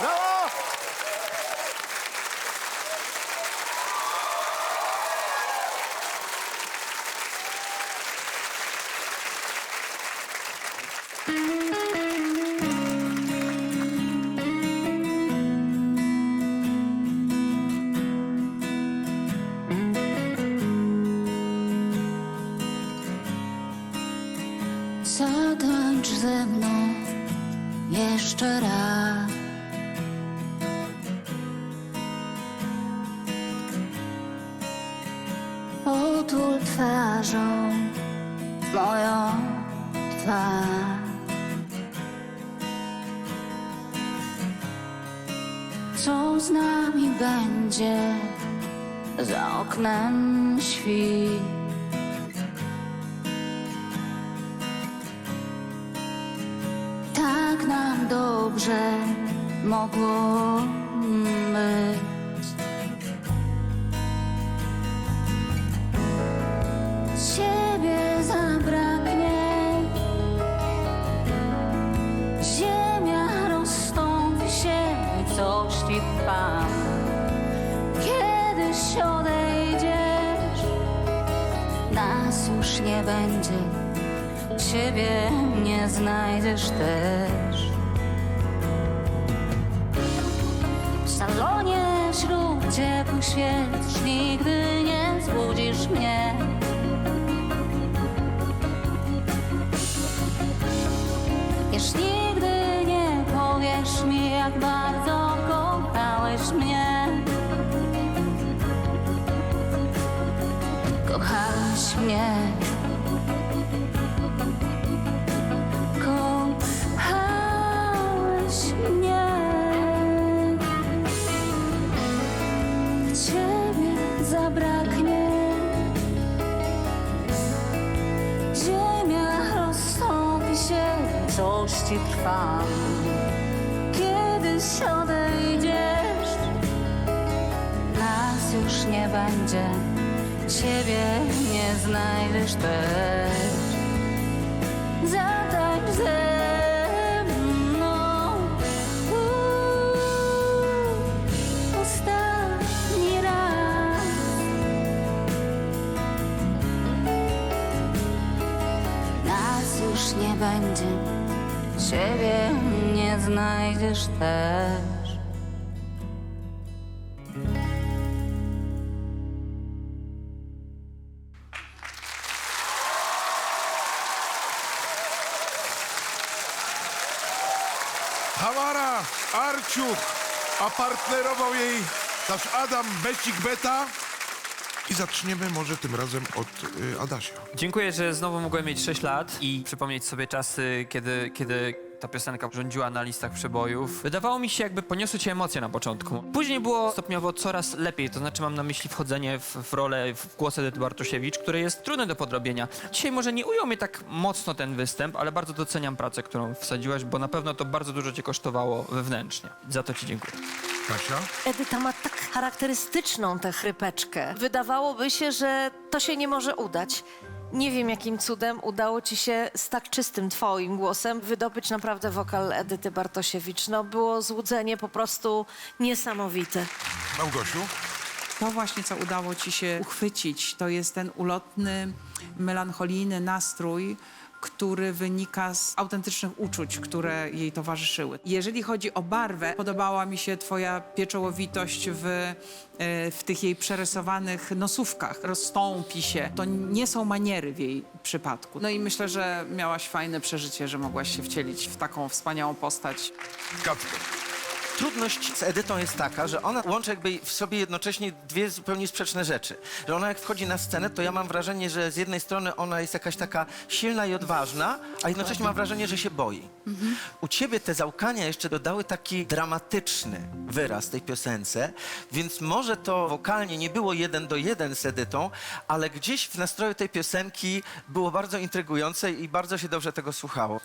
Brawo! Zatańcz ze mną jeszcze raz. Otul twarzą moją twarz. Co z nami będzie za oknem świt? Tak nam dobrze mogło być. Ciebie zabraknie, ziemia rozstąpi się i coś ci trwa. Kiedyś odejdziesz, nas już nie będzie ciebie nie znajdziesz też. W salonie wśród ciepłych świec nigdy mnie. Kochałeś mnie. Ciebie zabraknie. Ziemia rozstąpi się Coś ci trwa. Kiedyś odejdziesz Nas już nie będzie Ciebie nie znajdziesz też. Zatańcz ze mną. Uuu, Ostatni raz. Nas już nie będzie Ciebie nie znajdziesz też Tamara Arciuk, a partnerował jej nasz Adam Becik Beta. I zaczniemy może tym razem od y, Adasia. Dziękuję, że znowu mogłem mieć 6 lat i przypomnieć sobie czasy, kiedy, kiedy ta piosenka rządziła na listach przebojów. Wydawało mi się, jakby poniosły cię emocje na początku. Później było stopniowo coraz lepiej, to znaczy mam na myśli wchodzenie w, w rolę, w głos Edyty Bartosiewicz, które jest trudne do podrobienia. Dzisiaj może nie ujął mnie tak mocno ten występ, ale bardzo doceniam pracę, którą wsadziłaś, bo na pewno to bardzo dużo cię kosztowało wewnętrznie. Za to ci dziękuję. Kasia? Edyta ma tak charakterystyczną tę chrypeczkę. Wydawałoby się, że to się nie może udać. Nie wiem, jakim cudem udało ci się z tak czystym twoim głosem wydobyć naprawdę wokal Edyty Bartosiewicz. No, było złudzenie po prostu niesamowite. Małgosiu? To właśnie, co udało ci się uchwycić, to jest ten ulotny, melancholijny nastrój, który wynika z autentycznych uczuć, które jej towarzyszyły. Jeżeli chodzi o barwę, podobała mi się twoja pieczołowitość w, e, w tych jej przerysowanych nosówkach. Rozstąpi się. To nie są maniery w jej przypadku. No i myślę, że miałaś fajne przeżycie, że mogłaś się wcielić w taką wspaniałą postać. Kacper. Trudność z Edytą jest taka, że ona łączy jakby w sobie jednocześnie dwie zupełnie sprzeczne rzeczy. Że ona jak wchodzi na scenę, to ja mam wrażenie, że z jednej strony ona jest jakaś taka silna i odważna, a jednocześnie mam wrażenie, że się boi. U ciebie te załkania jeszcze dodały taki dramatyczny wyraz tej piosence, więc może to wokalnie nie było jeden do jeden z Edytą, ale gdzieś w nastroju tej piosenki było bardzo intrygujące i bardzo się dobrze tego słuchało.